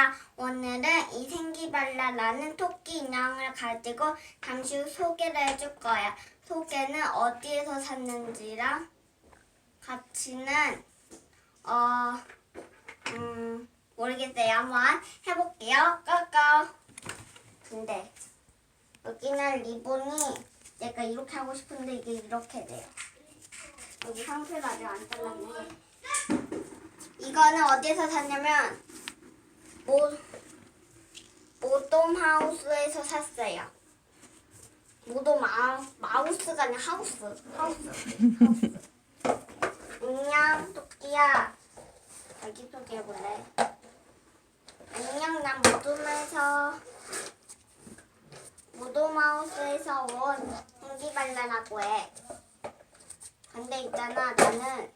입니다. 오늘은 이 생기발랄라는 토끼 인형을 가지고 잠시 후 소개를 해줄 거야. 소개는 어디에서 샀는지랑 가치는 어, 음, 모르겠어요. 한번 해볼게요. 꺼꺼. 근데 여기는 리본이 내가 이렇게 하고 싶은데 이게 이렇게 돼요. 여기 상표를 아직 안 잘랐네. 이거는 어디에서 샀냐면 모 모돔 하우스에서 샀어요. 모돔 마, 마우스가 아니라 하우스. 하우스. 하우스. 안녕 토끼야. 여기 소개해볼래? 안녕 난 모돔에서 모돔하우스에서 온 홍기발랄라고 해. 근데 있잖아 나는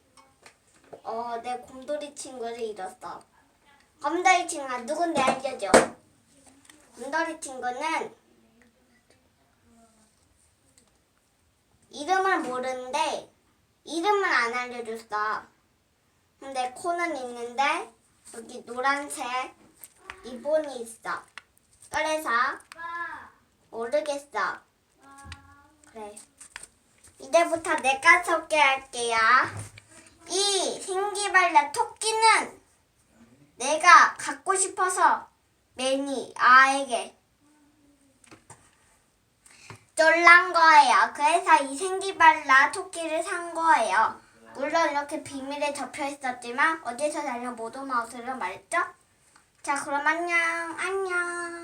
어 내 곰돌이 친구를 잃었어. 곰돌이 친구가 누군데 알려줘. 곰돌이 친구는 이름을 모르는데 이름을 안 알려줬어. 근데 코는 있는데 여기 노란색 리본이 있어. 그래서 모르겠어. 그래. 이제부터 내가 소개할게요. 이 생기발랄 토끼는 갖고 싶어서 매니 아에게 쫄란 거예요. 그래서 이 생기발랄 토끼를 산 거예요. 물론 이렇게 비밀에 접혀 있었지만 어디서 살려 모두 마우스를 말했죠? 자 그럼 안녕 안녕.